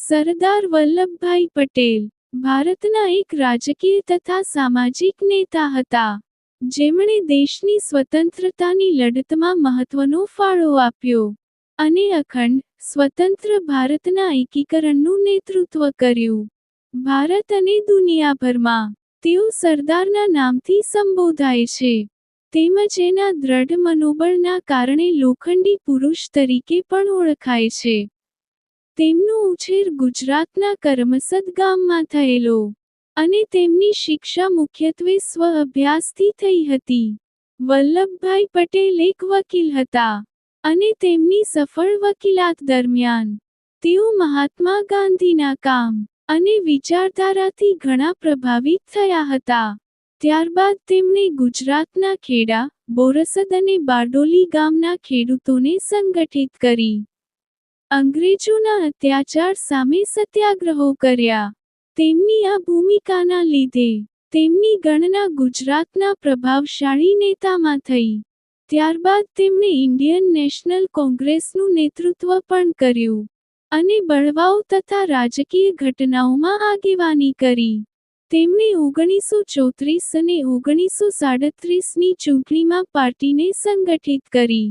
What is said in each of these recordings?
સરદાર વલ્લભભાઈ પટેલ ભારતના એક રાજકીય તથા સામાજિક નેતા હતા. જેમણે દેશની સ્વતંત્રતાની લડતમાં મહત્વનો ફાળો આપ્યો અને અખંડ, સ્વતંત્ર ભારતના એકીકરણનું નેતૃત્વ કર્યું. ભારત અને દુનિયાભરમાં તેઓ સરદારના નામથી સંબોધાય છે. તેમજ એના દ્રઢ મનોબળના કારણે લોખંડી પુરુષ તરીકે પણ ઓળખાય છે. તેમનો ઉછેર ગુજરાતના કરમસદ ગામમાં થયેલો અને તેમની શિક્ષા મુખ્યત્વે સ્વ અભ્યાસથી થઈ હતી. વલ્લભભાઈ પટેલ એક વકીલ હતા અને તેમની સફળ વકીલાત દરમિયાન તેઓ મહાત્મા ગાંધીના કામ અને વિચારધારાથી ઘણા પ્રભાવિત થયા હતા. ત્યારબાદ તેમણે ગુજરાતના ખેડા, બોરસદ અને બારડોલી ગામના ખેડૂતોને સંગઠિત કરી. અંગ્રેજોના અત્યાચાર સામે સત્યાગ્રહો કર્યા. તેમની આ ભૂમિકાના લીધે તેમની ગણના ગુજરાતના પ્રભાવશાળી નેતામાં થઈ. ત્યારબાદ તેમણે ઇન્ડિયન નેશનલ કોંગ્રેસનું નેતૃત્વ પણ કર્યું અને બળવાઓ તથા રાજકીય ઘટનાઓમાં આગેવાની કરી. તેમણે ઓગણીસો ચોત્રીસ અને ઓગણીસો સાડત્રીસની ચૂંટણીમાં પાર્ટીને સંગઠિત કરી.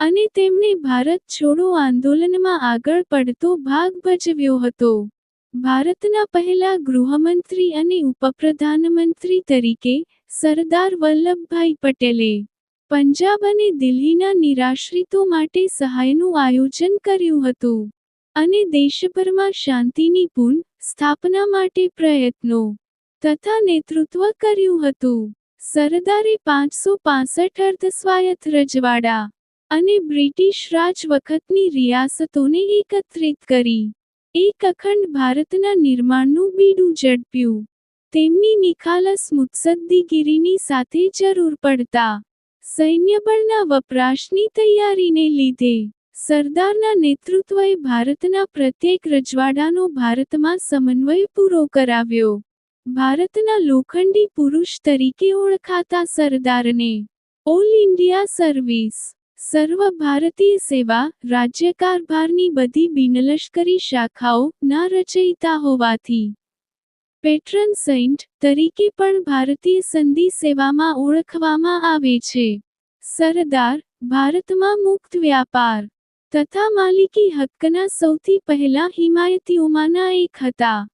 અને તેમણે ભારત છોડો આંદોલનમાં આગળ પડતો ભાગ ભજવ્યો હતો. ભારતના પહેલા ગૃહમંત્રી અને ઉપપ્રધાનમંત્રી તરીકે સરદાર વલ્લભભાઈ પટેલે પંજાબ અને દિલ્હીના નિરાશ્રિતો માટે સહાયનું આયોજન કર્યું હતું અને દેશભરમાં શાંતિની પુન સ્થાપના માટે પ્રયત્નો તથા નેતૃત્વ કર્યું હતું. સરદારે પાંચસો પાસઠ અર્ધસ્વાયત્ત રજવાડા અને બ્રિટિશ રાજ વખતની રિયાસતોને એકત્રિત કરી. એક અખંડ ભારતના નિર્માણનું બીડું ઝડપ્યું. તેમની નિખાલસ મુત્સદ્દીગીરીની સાથે જરૂર પડતા. સૈન્યબળના વપરાશની તૈયારીને લીધે. સરદારના નેતૃત્વએ ભારતના પ્રત્યેક રજવાડાનો ભારતમાં સમન્વય પૂરો કરાવ્યો. ભારતના લોખંડી પુરુષ તરીકે ઓળખાતા સરદારને. All India service. સર્વ ભારતીય સેવા રાજ્ય કારભારની બધી બિનલશ્કરી શાખાઓ ના રચયિતા હોવાથી. પેટ્રન સેન્ટ તરીકે પણ ભારતીય સંધિ સેવામાં ઓળખવામાં આવે છે. સરદાર, ભારતમાં મુક્ત વ્યાપાર. તથા માલિકી હક્કના સૌથી પહેલા હિમાયતીઓમાંના એક હતા.